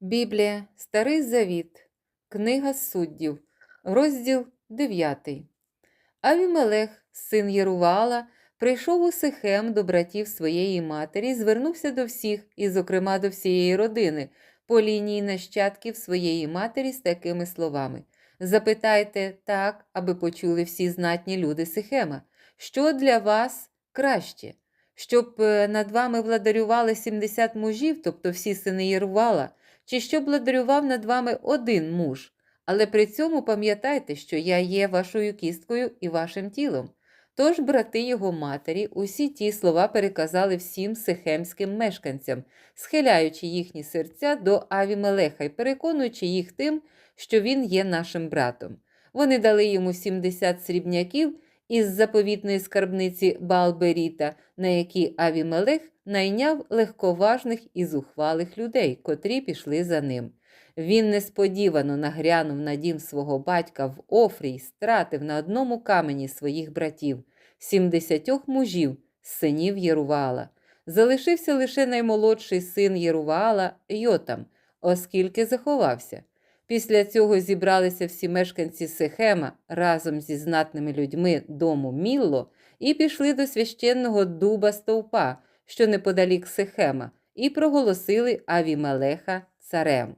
Біблія, Старий Завіт, Книга суддів, розділ 9. Авімелех, син Єрувала, прийшов у Сихем до братів своєї матері, звернувся до всіх, і, зокрема, до всієї родини, по лінії нащадків своєї матері з такими словами: Запитайте так, аби почули всі знатні люди Сихема, що для вас краще, щоб е, над вами владарювали 70 мужів, тобто всі сини Єрувала, чи щоб владарював над вами один муж. Але при цьому пам'ятайте, що я є вашою кісткою і вашим тілом. Тож брати його матері усі ті слова переказали всім сихемським мешканцям, схиляючи їхні серця до Авімелеха і переконуючи їх тим, що він є нашим братом. Вони дали йому 70 срібняків із заповітної скарбниці Балберіта, на які Авімелех найняв легковажних і зухвалих людей, котрі пішли за ним. Він несподівано нагрянув на дім свого батька в Офрі й стратив на одному камені своїх братів, сімдесятьох мужів, синів Єрувала. Залишився лише наймолодший син Єрувала Йотам, оскільки заховався. Після цього зібралися всі мешканці Сихема разом зі знатними людьми дому Мілло і пішли до священного дуба стовпа, що неподалік Сихема, і проголосили Авімелеха царем.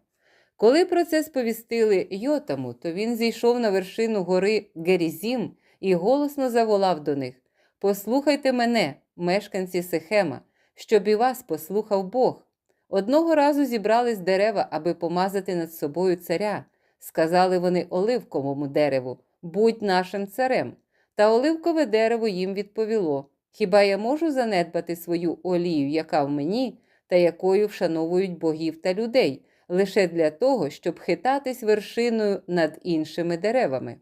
Коли про це сповістили Йотаму, то він зійшов на вершину гори Герізім і голосно заволав до них: Послухайте мене, мешканці Сихема, щоб і вас послухав Бог. Одного разу зібрались дерева, аби помазати над собою царя. Сказали вони оливковому дереву Будь нашим царем. Та оливкове дерево їм відповіло: Хіба я можу занедбати свою олію, яка в мені, та якою вшановують богів та людей, лише для того, щоб хитатись вершиною над іншими деревами?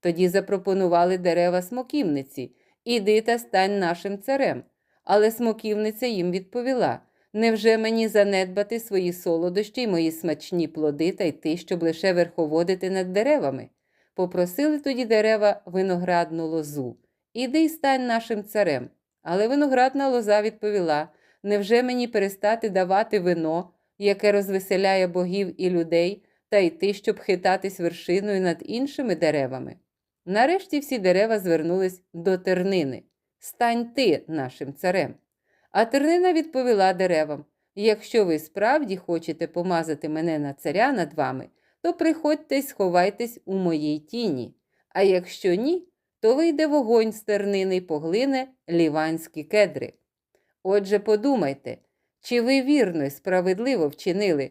Тоді запропонували дерева смоківниці Іди та стань нашим царем. Але смоківниця їм відповіла: Невже мені занедбати свої солодощі й мої смачні плоди та йти, щоб лише верховодити над деревами? Попросили тоді дерева виноградну лозу. Іди й стань нашим царем. Але виноградна лоза відповіла: Невже мені перестати давати вино, яке розвеселяє богів і людей, та йти, щоб хитатись вершиною над іншими деревами? Нарешті всі дерева звернулись до тернини. Стань ти нашим царем. А тернина відповіла деревам: Якщо ви справді хочете помазати мене на царя над вами, то приходьте й сховайтесь у моїй тіні. А якщо ні, то вийде вогонь з тернини й поглине ліванські кедри. Отже, подумайте, чи ви вірно й справедливо вчинили,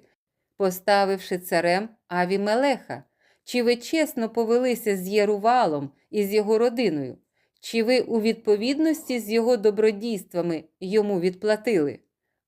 поставивши царем Авімелеха, чи ви чесно повелися з Єрувалом і з його родиною, чи ви у відповідності з його добродійствами йому відплатили?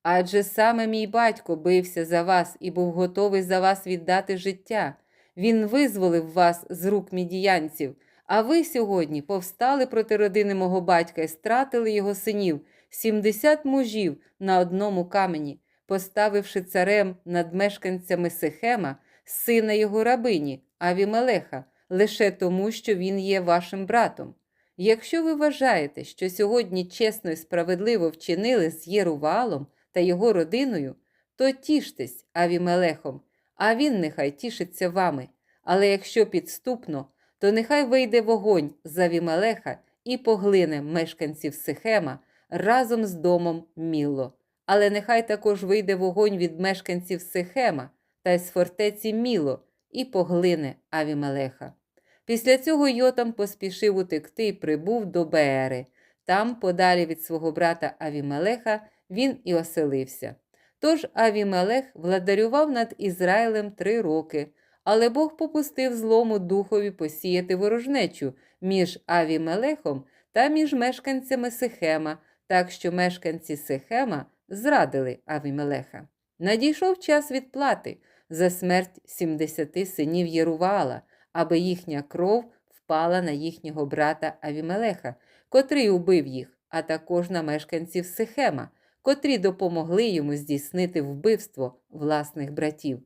Адже саме мій батько бився за вас і був готовий за вас віддати життя. Він визволив вас з рук мідіянців, а ви сьогодні повстали проти родини мого батька і стратили його синів, сімдесят мужів на одному камені, поставивши царем над мешканцями Сихема, сина його рабині, Авімелеха, лише тому, що він є вашим братом. Якщо ви вважаєте, що сьогодні чесно і справедливо вчинили з Єрувалом та його родиною, то тіштесь Авімелехом, а він нехай тішиться вами. Але якщо підступно, то нехай вийде вогонь з Авімелеха і поглине мешканців Сихема разом з домом Мілло. Але нехай також вийде вогонь від мешканців Сихема та з фортеці Міло і поглине Авімелеха. Після цього Йотам поспішив утекти і прибув до Беери. Там, подалі від свого брата Авімелеха, він і оселився. Тож Авімелех владарював над Ізраїлем три роки, але Бог попустив злому духові посіяти ворожнечу між Авімелехом та між мешканцями Сихема, так що мешканці Сихема зрадили Авімелеха. Надійшов час відплати за смерть 70 синів Єрувала, аби їхня кров впала на їхнього брата Авімелеха, котрий убив їх, а також на мешканців Сихема, котрі допомогли йому здійснити вбивство власних братів.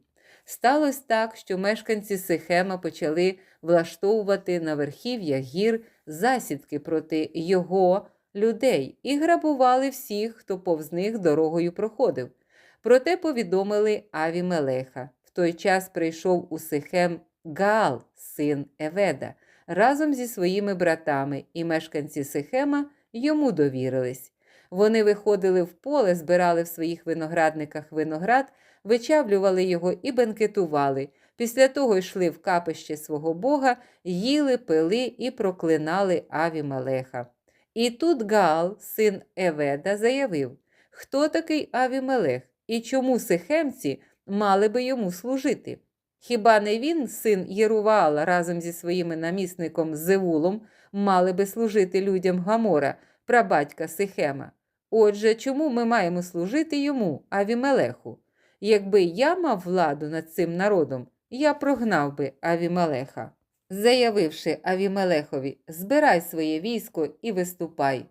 Сталося так, що мешканці Сихема почали влаштовувати на верхів'ях гір засідки проти його людей і грабували всіх, хто повз них дорогою проходив. Проте повідомили Авімелеха. В той час прийшов у Сихем Гаал, син Еведа, разом зі своїми братами, і мешканці Сихема йому довірились. Вони виходили в поле, збирали в своїх виноградниках виноград, вичавлювали його і бенкетували. Після того йшли в капище свого Бога, їли, пили і проклинали Авімелеха. І тут Гаал, син Еведа, заявив, хто такий Авімелех і чому сихемці мали би йому служити? Хіба не він, син Єруваала, разом зі своїми намісником Зевулом, мали би служити людям Гамора, прабатька Сихема? Отже, чому ми маємо служити йому, Авімелеху? Якби я мав владу над цим народом, я прогнав би Авімелеха. Заявивши Авімелехові, збирай своє військо і виступай.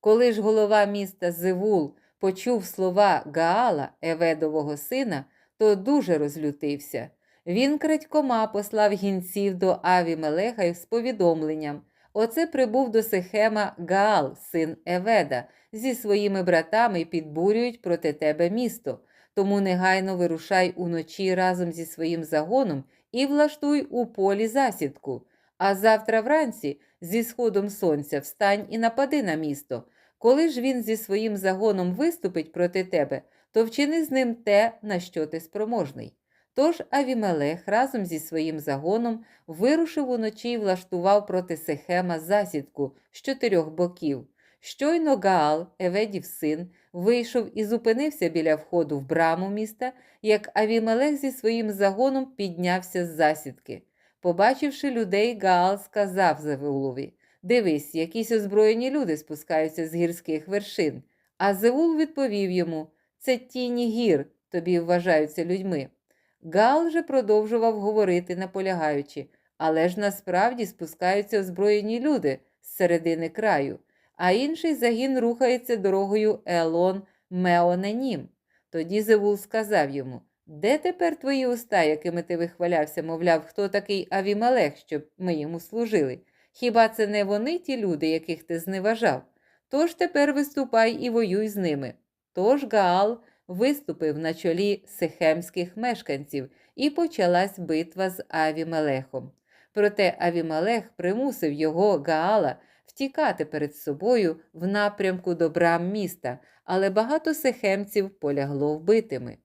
Коли ж голова міста Зевул почув слова Гаала, Еведового сина, то дуже розлютився. Він крадькома послав гінців до Авімелеха з повідомленням. Оце прибув до Сихема Гаал, син Еведа, зі своїми братами підбурюють проти тебе місто. Тому негайно вирушай уночі разом зі своїм загоном і влаштуй у полі засідку. А завтра вранці, зі сходом сонця, встань і напади на місто. Коли ж він зі своїм загоном виступить проти тебе, то вчини з ним те, на що ти спроможний. Тож Авімелех разом зі своїм загоном вирушив уночі і влаштував проти Сехема засідку з чотирьох боків. Щойно Гаал, Еведів син, вийшов і зупинився біля входу в браму міста, як Авімелех зі своїм загоном піднявся з засідки. Побачивши людей, Гаал сказав Зевулові Дивись, якісь озброєні люди спускаються з гірських вершин. А Зеул відповів йому Це тіні гір, тобі вважаються людьми. Гал же продовжував говорити, наполягаючи, але ж насправді спускаються озброєні люди з середини краю, а інший загін рухається дорогою Елон Меоненім. Тоді Зевул сказав йому Де тепер твої уста, якими ти вихвалявся, мовляв, хто такий Авімелех, щоб ми йому служили? Хіба це не вони ті люди, яких ти зневажав? Тож тепер виступай і воюй з ними. Тож Гаал виступив на чолі сихемських мешканців, і почалась битва з Авімелехом. Проте Авімелех примусив його Гаала втікати перед собою в напрямку до брам міста, але багато сихемців полягло вбитими.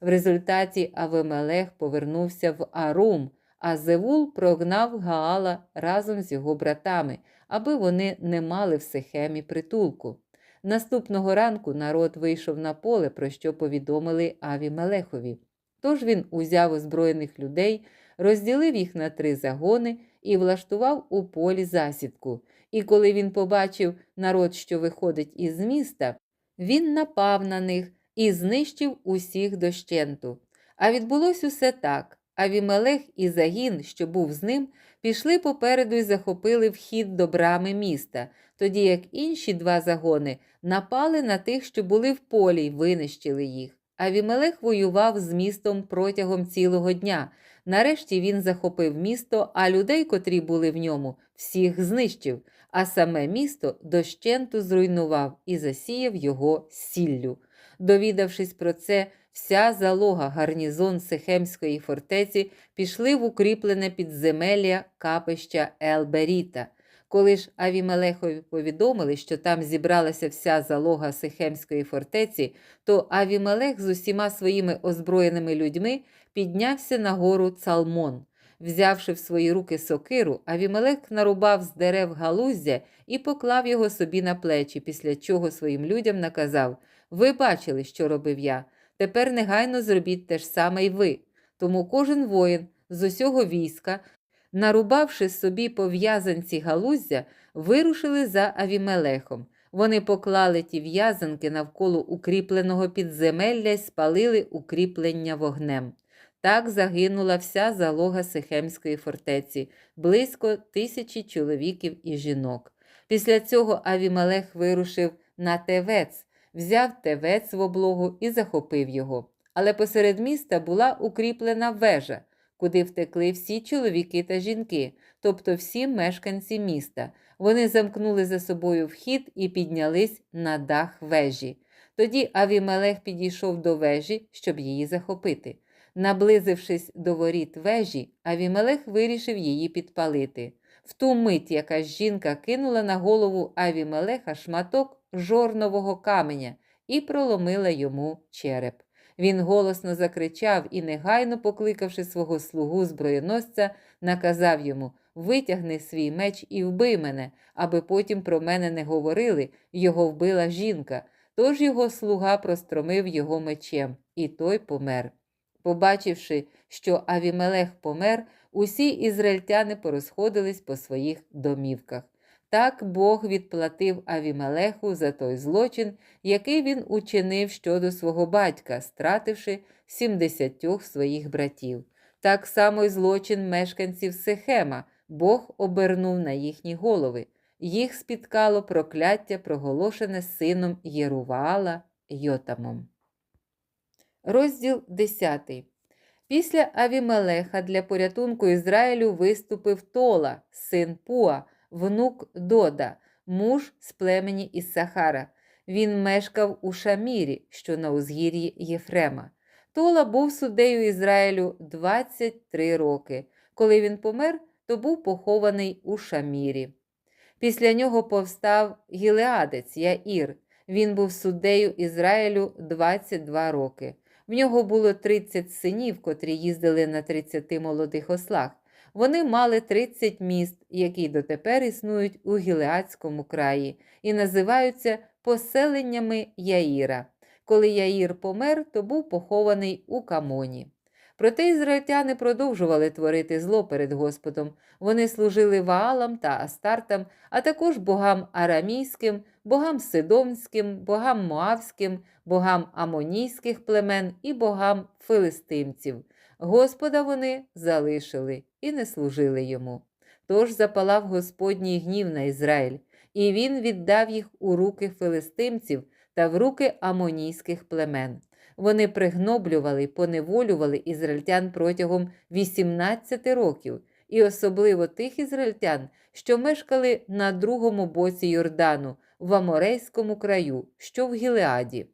В результаті Авимелех повернувся в Арум, а Зевул прогнав Гаала разом з його братами, аби вони не мали в Сихемі притулку. Наступного ранку народ вийшов на поле, про що повідомили Авімелехові. Тож він узяв озброєних людей, розділив їх на три загони і влаштував у полі засідку. І коли він побачив народ, що виходить із міста, він напав на них і знищив усіх дощенту. А відбулось усе так. Авімелех і загін, що був з ним, пішли попереду і захопили вхід до брами міста, тоді як інші два загони напали на тих, що були в полі, й винищили їх. Авімелех воював з містом протягом цілого дня. Нарешті він захопив місто, а людей, котрі були в ньому, всіх знищив, а саме місто дощенту зруйнував і засіяв його сіллю. Довідавшись про це, вся залога гарнізон Сихемської фортеці пішли в укріплене підземелля капища Елберіта. Коли ж Авімелехові повідомили, що там зібралася вся залога Сихемської фортеці, то Авімелех з усіма своїми озброєними людьми піднявся на гору Цалмон. Взявши в свої руки сокиру, Авімелех нарубав з дерев галуздя і поклав його собі на плечі, після чого своїм людям наказав Ви бачили, що робив я. Тепер негайно зробіть те ж саме й ви. Тому кожен воїн з усього війська, нарубавши собі пов'язанці галуздя, вирушили за Авімелехом. Вони поклали ті в'язанки навколо укріпленого підземелля і спалили укріплення вогнем. Так загинула вся залога Сихемської фортеці, близько тисячі чоловіків і жінок. Після цього Авімелех вирушив на Тевець, взяв Тевець в облогу і захопив його. Але посеред міста була укріплена вежа, куди втекли всі чоловіки та жінки, тобто всі мешканці міста. Вони замкнули за собою вхід і піднялись на дах вежі. Тоді Авімелех підійшов до вежі, щоб її захопити. Наблизившись до воріт вежі, Авімелех вирішив її підпалити. В ту мить якась жінка кинула на голову Авімелеха шматок жорнового каменя і проломила йому череп. Він голосно закричав і, негайно покликавши свого слугу зброєносця, наказав йому Витягни свій меч і вбий мене, аби потім про мене не говорили, його вбила жінка. Тож його слуга простромив його мечем, і той помер. Побачивши, що Авімелех помер, усі ізраїльтяни порозходились по своїх домівках. Так Бог відплатив Авімелеху за той злочин, який він учинив щодо свого батька, стративши сімдесятьох своїх братів. Так само й злочин мешканців Сехема Бог обернув на їхні голови. Їх спіткало прокляття, проголошене сином Єруваала Йотамом. Розділ 10. Після Авімелеха для порятунку Ізраїлю виступив Тола, син Пуа, внук Дода, муж з племені Іссахара. Він мешкав у Шамірі, що на узгір'ї Єфрема. Тола був суддею Ізраїлю 23 роки. Коли він помер, то був похований у Шамірі. Після нього повстав Гілеадець Яїр. Він був суддею Ізраїлю 22 роки. В нього було 30 синів, котрі їздили на 30 молодих ослах. Вони мали 30 міст, які дотепер існують у Гілеадському краї, і називаються поселеннями Яїра. Коли Яїр помер, то був похований у Камоні. Проте ізраїльтяни продовжували творити зло перед Господом. Вони служили Ваалам та Астартам, а також богам арамійським, богам сидомським, богам моавським, богам амонійських племен і богам филистимців. Господа вони залишили і не служили йому. Тож запалав Господній гнів на Ізраїль, і він віддав їх у руки филистимців та в руки амонійських племен. Вони пригноблювали поневолювали ізраїльтян протягом 18 років, і особливо тих ізраїльтян, що мешкали на другому боці Йордану, в Аморейському краю, що в Гілеаді.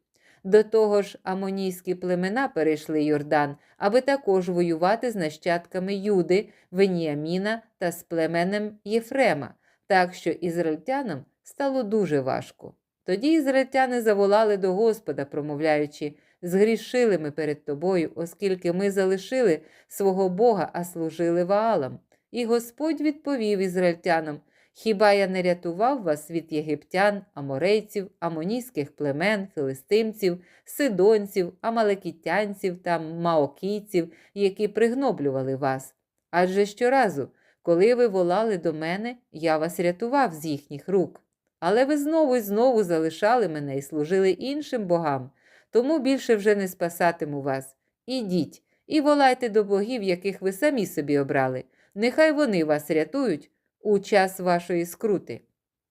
До того ж, амонійські племена перейшли Йордан, аби також воювати з нащадками Юди, Веніаміна та з племенем Єфрема, так що ізраїльтянам стало дуже важко. Тоді ізраїльтяни заволали до Господа, промовляючи Згрішили ми перед тобою, оскільки ми залишили свого Бога, а служили Ваалам. І Господь відповів ізраїльтянам Хіба я не рятував вас від єгиптян, аморейців, амонійських племен, филистимців, сидонців, амалекітянців та маокійців, які пригноблювали вас? Адже щоразу, коли ви волали до мене, я вас рятував з їхніх рук. Але ви знову і знову залишали мене і служили іншим богам, тому більше вже не спасатиму вас. Ідіть і волайте до богів, яких ви самі собі обрали. Нехай вони вас рятують у час вашої скрути.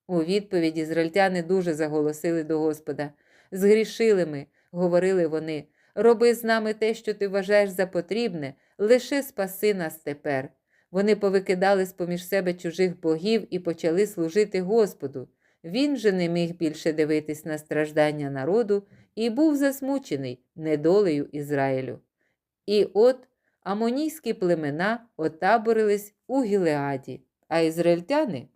У відповідь ізраїльтяни дуже заголосили до Господа. Згрішили ми, говорили вони, роби з нами те, що ти вважаєш за потрібне, лише спаси нас тепер. Вони повикидали з поміж себе чужих богів і почали служити Господу. Він же не міг більше дивитись на страждання народу і був засмучений недолею Ізраїлю. І от амонійські племена отаборились у Гілеаді, а ізраїльтяни,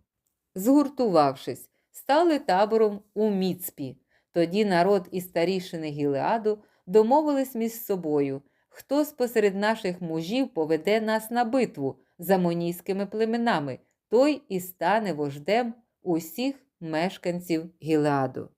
згуртувавшись, стали табором у Міцпі. Тоді народ і старішини Гілеаду домовились між собою, хто спосеред наших мужів поведе нас на битву за монійськими племенами, той і стане вождем усіх мешканців Гілеаду.